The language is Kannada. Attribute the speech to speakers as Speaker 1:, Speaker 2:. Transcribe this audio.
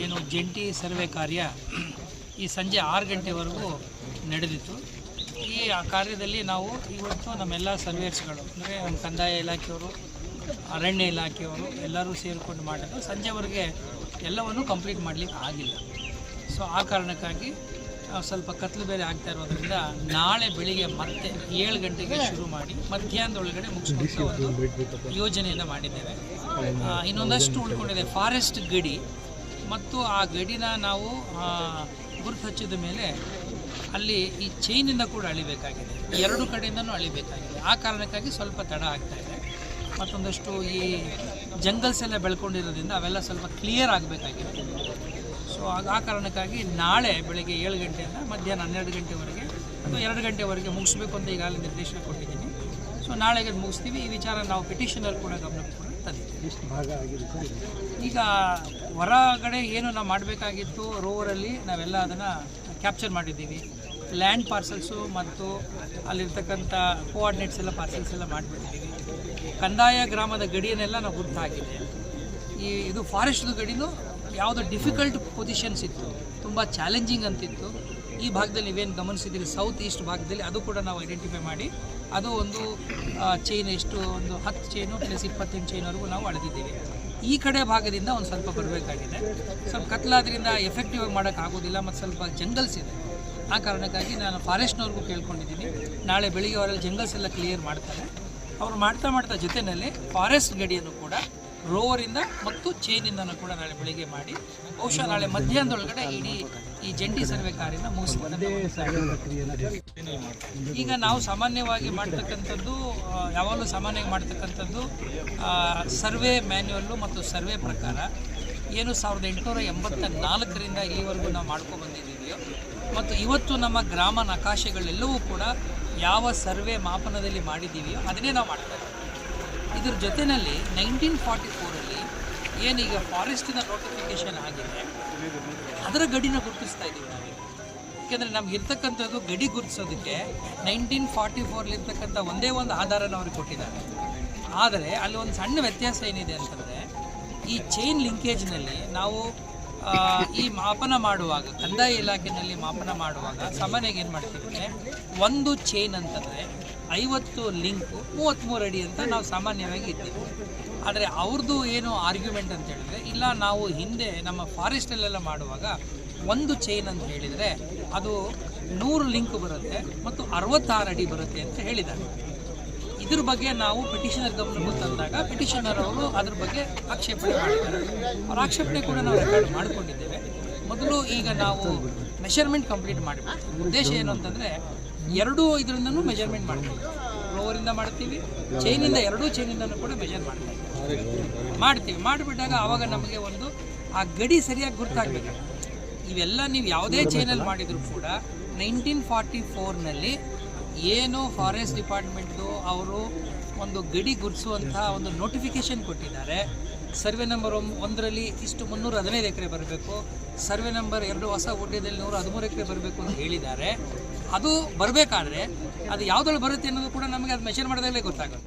Speaker 1: ಏನು ಜಂಟಿ ಸರ್ವೆ ಕಾರ್ಯ ಈ ಸಂಜೆ ಆರು ಗಂಟೆವರೆಗೂ ನಡೆದಿತ್ತು. ಈ ಆ ಕಾರ್ಯದಲ್ಲಿ ನಾವು ಇವತ್ತು ನಮ್ಮೆಲ್ಲ ಸರ್ವೇರ್ಸ್ಗಳು ಅಂದರೆ ನಮ್ಮ ಕಂದಾಯ ಇಲಾಖೆಯವರು ಅರಣ್ಯ ಇಲಾಖೆಯವರು ಎಲ್ಲರೂ ಸೇರಿಕೊಂಡು ಮಾಡಿದ್ರು ಸಂಜೆವರೆಗೆ ಎಲ್ಲವನ್ನು ಕಂಪ್ಲೀಟ್ ಮಾಡಲಿಕ್ಕೆ ಆಗಿಲ್ಲ. ಸೊ ಆ ಕಾರಣಕ್ಕಾಗಿ ಸ್ವಲ್ಪ ಕತ್ಲು ಬೇರೆ ಆಗ್ತಾ ಇರೋದ್ರಿಂದ ನಾಳೆ ಬೆಳಿಗ್ಗೆ ಮತ್ತೆ ಏಳು ಗಂಟೆಗೆ ಶುರು ಮಾಡಿ ಮಧ್ಯಾಹ್ನದೊಳಗಡೆ ಮುಗಿಸ್ಕೊಂಡು ಒಂದು ಯೋಜನೆಯನ್ನು ಮಾಡಿದ್ದೇವೆ. ಇನ್ನೊಂದಷ್ಟು ಉಳ್ಕೊಂಡಿದೆ. ಫಾರೆಸ್ಟ್ ಗಡಿ ಮತ್ತು ಆ ಗಡಿನ ನಾವು ಗುರುತು ಹಚ್ಚಿದ ಮೇಲೆ ಅಲ್ಲಿ ಈ ಚೈನಿಂದ ಕೂಡ ಅಳಿಬೇಕಾಗಿದೆ. ಎರಡು ಕಡೆಯಿಂದನೂ ಅಳಿಬೇಕಾಗಿದೆ. ಆ ಕಾರಣಕ್ಕಾಗಿ ಸ್ವಲ್ಪ ತಡ ಆಗ್ತಾ ಇದೆ. ಮತ್ತೊಂದಷ್ಟು ಈ ಜಂಗಲ್ಸ್ ಎಲ್ಲ ಬೆಳ್ಕೊಂಡಿರೋದ್ರಿಂದ ಅವೆಲ್ಲ ಸ್ವಲ್ಪ ಕ್ಲಿಯರ್ ಆಗಬೇಕಾಗಿದೆ. ಸೊ ಆ ಕಾರಣಕ್ಕಾಗಿ ನಾಳೆ ಬೆಳಗ್ಗೆ ಏಳು ಗಂಟೆಯಿಂದ ಮಧ್ಯಾಹ್ನ ಹನ್ನೆರಡು ಗಂಟೆವರೆಗೆ ಅಥವಾ ಎರಡು ಗಂಟೆವರೆಗೆ ಮುಗಿಸ್ಬೇಕು ಅಂತ ಈಗಾಗಲೇ ನಿರ್ದೇಶನ ಕೊಟ್ಟಿದ್ದೀನಿ. ಸೊ ನಾಳೆಗೆ ಅದು ಮುಗಿಸ್ತೀವಿ. ಈ ವಿಚಾರ ನಾವು ಪಿಟಿಷನಲ್ಲಿ ಕೂಡ ಗಮನಕ್ಕೆ ಕೂಡ ತಂದಿದ್ದೀವಿ.
Speaker 2: ಎಷ್ಟು ಭಾಗ ಆಗಿದೆ ಸರ್
Speaker 1: ಈಗ ಹೊರಗಡೆ ಏನು ನಾವು ಮಾಡಬೇಕಾಗಿತ್ತು ರೋವರಲ್ಲಿ ನಾವೆಲ್ಲ ಅದನ್ನು ಕ್ಯಾಪ್ಚರ್ ಮಾಡಿದ್ದೀವಿ. ಲ್ಯಾಂಡ್ ಪಾರ್ಸಲ್ಸು ಮತ್ತು ಅಲ್ಲಿರ್ತಕ್ಕಂಥ ಕೋಆರ್ಡಿನೇಟ್ಸ್ ಎಲ್ಲ ಪಾರ್ಸಲ್ಸ್ ಎಲ್ಲ ಮಾಡಿಬಿಟ್ಟಿದ್ದೀವಿ. ಕಂದಾಯ ಗ್ರಾಮದ ಗಡಿಯನ್ನೆಲ್ಲ ನಾವು ಗುರುತು ಹಾಕಿದೆ ಈ ಇದು ಫಾರೆಸ್ಟ್ದು ಗಡಿನೂ ಯಾವುದೋ ಡಿಫಿಕಲ್ಟ್ ಪೊಸಿಷನ್ಸ್ ಇತ್ತು. ತುಂಬ ಚಾಲೆಂಜಿಂಗ್ ಅಂತಿತ್ತು. ಈ ಭಾಗದಲ್ಲಿ ನೀವೇನು ಗಮನಿಸಿದ್ದೀರಿ ಸೌತ್ ಈಸ್ಟ್ ಭಾಗದಲ್ಲಿ ಅದು ಕೂಡ ನಾವು ಐಡೆಂಟಿಫೈ ಮಾಡಿ, ಅದು ಒಂದು ಚೈನ್ ಎಷ್ಟು, ಒಂದು ಹತ್ತು ಚೈನು ಪ್ಲಸ್ ಇಪ್ಪತ್ತೆಂಟು ಚೈನ್ವರೆಗೂ ನಾವು ಅಳೆದಿದ್ದೀವಿ. ಈ ಕಡೆ ಭಾಗದಿಂದ ಒಂದು ಸ್ವಲ್ಪ ಬರಬೇಕಾಗಿದೆ. ಸ್ವಲ್ಪ ಕತ್ಲಾದ್ರಿಂದ ಎಫೆಕ್ಟಿವ್ ಆಗಿ ಮಾಡೋಕ್ಕಾಗೋದಿಲ್ಲ ಮತ್ತು ಸ್ವಲ್ಪ ಜಂಗಲ್ಸ್ ಇದೆ. ಆ ಕಾರಣಕ್ಕಾಗಿ ನಾನು ಫಾರೆಸ್ಟ್ನವ್ರಿಗೂ ಕೇಳ್ಕೊಂಡಿದ್ದೀನಿ. ನಾಳೆ ಬೆಳಿಗ್ಗೆ ಅವರಲ್ಲಿ ಜಂಗಲ್ಸ್ ಎಲ್ಲ ಕ್ಲಿಯರ್ ಮಾಡ್ತಾರೆ. ಅವ್ರು ಮಾಡ್ತಾ ಮಾಡ್ತಾ ಜೊತೆಯಲ್ಲಿ ಫಾರೆಸ್ಟ್ ಗಡಿಯನ್ನು ಕೂಡ ರೋವರಿಂದ ಮತ್ತು ಚೈನಿಂದನೂ ಕೂಡ ನಾಳೆ ಬೆಳಿಗ್ಗೆ ಮಾಡಿ, ಬಹುಶಃ ನಾಳೆ ಮಧ್ಯಾಹ್ನದೊಳಗಡೆ ಇಡೀ ಈ ಜಂಟಿ ಸರ್ವೆ ಕಾರ್ಯನ ಮುಗಿಸ್ತಾರೆ ಈಗ ನಾವು ಸಾಮಾನ್ಯವಾಗಿ ಮಾಡ್ತಕ್ಕಂಥದ್ದು ಯಾವಾಗಲೂ ಸಾಮಾನ್ಯವಾಗಿ ಮಾಡ್ತಕ್ಕಂಥದ್ದು ಸರ್ವೆ ಮ್ಯಾನ್ಯುವಲ್ಲು ಮತ್ತು ಸರ್ವೆ ಪ್ರಕಾರ ಏನು ಸಾವಿರದ ಎಂಟುನೂರ ಎಂಬತ್ತ ನಾಲ್ಕರಿಂದ ಇಲ್ಲಿವರೆಗೂ ನಾವು ಮಾಡ್ಕೊಂಡು ಬಂದಿದ್ದೀವಿಯೋ, ಮತ್ತು ಇವತ್ತು ನಮ್ಮ ಗ್ರಾಮ ನಕಾಶೆಗಳೆಲ್ಲವೂ ಕೂಡ ಯಾವ ಸರ್ವೆ ಮಾಪನದಲ್ಲಿ ಮಾಡಿದ್ದೀವಿಯೋ, ಅದನ್ನೇ ನಾವು ಮಾಡ್ತಾ ಇದ್ರ ಜೊತೆಯಲ್ಲಿ ನೈನ್ಟೀನ್ ಫಾರ್ಟಿ ಫೋರಲ್ಲಿ ಏನೀಗ ಫಾರೆಸ್ಟಿನ ನೋಟಿಫಿಕೇಶನ್ ಆಗಿದೆ, ಅದರ ಗಡಿನ ಗುರುತಿಸ್ತಾ ಇದ್ದೀವಿ ನಾವು. ಯಾಕೆಂದರೆ ನಮ್ಗೆ ಇರ್ತಕ್ಕಂಥದ್ದು ಗಡಿ ಗುರುತಿಸೋದಕ್ಕೆ ನೈನ್ಟೀನ್ ಫಾರ್ಟಿ ಫೋರ್ಲಿರ್ತಕ್ಕಂಥ ಒಂದೇ ಒಂದು ಆಧಾರನ ಅವ್ರಿಗೆ ಕೊಟ್ಟಿದ್ದಾರೆ. ಆದರೆ ಅಲ್ಲಿ ಒಂದು ಸಣ್ಣ ವ್ಯತ್ಯಾಸ ಏನಿದೆ ಅಂತಂದರೆ, ಈ ಚೈನ್ ಲಿಂಕೇಜ್ನಲ್ಲಿ ನಾವು ಈ ಮಾಪನ ಮಾಡುವಾಗ, ಕಂದಾಯ ಇಲಾಖೆಯಲ್ಲಿ ಮಾಪನ ಮಾಡುವಾಗ ಸಾಮಾನ್ಯವಾಗಿ ಏನು ಮಾಡ್ತೀವಿ ಅಂದರೆ ಒಂದು ಚೈನ್ ಅಂತಂದರೆ ಐವತ್ತು ಲಿಂಕು ಮೂವತ್ತ್ಮೂರು ಅಡಿ ಅಂತ ನಾವು ಸಾಮಾನ್ಯವಾಗಿ ಇದ್ದೀವಿ ಆದರೆ ಅವ್ರದ್ದು ಏನು ಆರ್ಗ್ಯುಮೆಂಟ್ ಅಂತ ಹೇಳಿದ್ರೆ, ಇಲ್ಲ, ನಾವು ಹಿಂದೆ ನಮ್ಮ ಫಾರೆಸ್ಟಲ್ಲೆಲ್ಲ ಮಾಡುವಾಗ ಒಂದು ಚೈನ್ ಅಂತ ಹೇಳಿದರೆ ಅದು ನೂರು ಲಿಂಕ್ ಬರುತ್ತೆ ಮತ್ತು ಅರವತ್ತಾರು ಅಡಿ ಬರುತ್ತೆ ಅಂತ ಹೇಳಿದ್ದಾರೆ. ಇದ್ರ ಬಗ್ಗೆ ನಾವು ಪಿಟಿಷನರ್ ಗಮನಕ್ಕೆ ತಂದಾಗ ಪಿಟಿಷನರ್ ಅವರು ಅದ್ರ ಬಗ್ಗೆ ಆಕ್ಷೇಪಣೆ ಮಾಡಿದ್ದಾರೆ. ಅವ್ರ ಆಕ್ಷೇಪಣೆ ಕೂಡ ನಾವು ರೆಕಾರ್ಡ್ ಮಾಡಿಕೊಂಡಿದ್ದೇವೆ. ಮೊದಲು ಈಗ ನಾವು ಮೆಷರ್ಮೆಂಟ್ ಕಂಪ್ಲೀಟ್ ಮಾಡಬೇಕು ಉದ್ದೇಶ ಏನು ಅಂತಂದರೆ ಎರಡೂ ಇದರಿಂದನೂ ಮೆಷರ್ಮೆಂಟ್ ಮಾಡ್ತೀವಿ. ಫ್ಲೋವರಿಂದ ಮಾಡ್ತೀವಿ ಚೈನಿಂದ ಎರಡೂ ಚೈನಿಂದನೂ ಕೂಡ ಮೆಷರ್ ಮಾಡ್ತೀವಿ. ಮಾಡ್ತೀವಿ. ಮಾಡಿಬಿಟ್ಟಾಗ ಆವಾಗ ನಮಗೆ ಒಂದು ಆ ಗಡಿ ಸರಿಯಾಗಿ ಗುರ್ತಾಗಬೇಕು. ಇವೆಲ್ಲ ನೀವು ಯಾವುದೇ ಚೈನಲ್ಲಿ ಮಾಡಿದರೂ ಕೂಡ ನೈನ್ಟೀನ್ ಫಾರ್ಟಿ ಫೋರ್ನಲ್ಲಿ ಏನು ಫಾರೆಸ್ಟ್ ಡಿಪಾರ್ಟ್ಮೆಂಟ್ದು ಅವರು ಒಂದು ಗಡಿ ಗುರುಸುವಂತಹ ಒಂದು ನೋಟಿಫಿಕೇಶನ್ ಕೊಟ್ಟಿದ್ದಾರೆ. ಸರ್ವೆ ನಂಬರ್ ಒಂದರಲ್ಲಿ ಇಷ್ಟು ಮುನ್ನೂರ ಹದಿನೈದು ಎಕರೆ ಬರಬೇಕು. ಸರ್ವೆ ನಂಬರ್ ಎರಡು ಹೊಸ ಗುಡ್ಡೆದಲ್ಲಿ ನೂರ ಹದಿಮೂರು ಎಕರೆ ಬರಬೇಕು ಅಂತ ಹೇಳಿದ್ದಾರೆ. ಅದು ಬರಬೇಕಾದ್ರೆ ಅದು ಯಾವುದ್ರಲ್ಲಿ ಬರುತ್ತೆ ಅನ್ನೋದು ಕೂಡ ನಮಗೆ ಅದು ಮೆಷರ್ ಮಾಡಿದಾಗಲೇ ಗೊತ್ತಾಗುತ್ತೆ.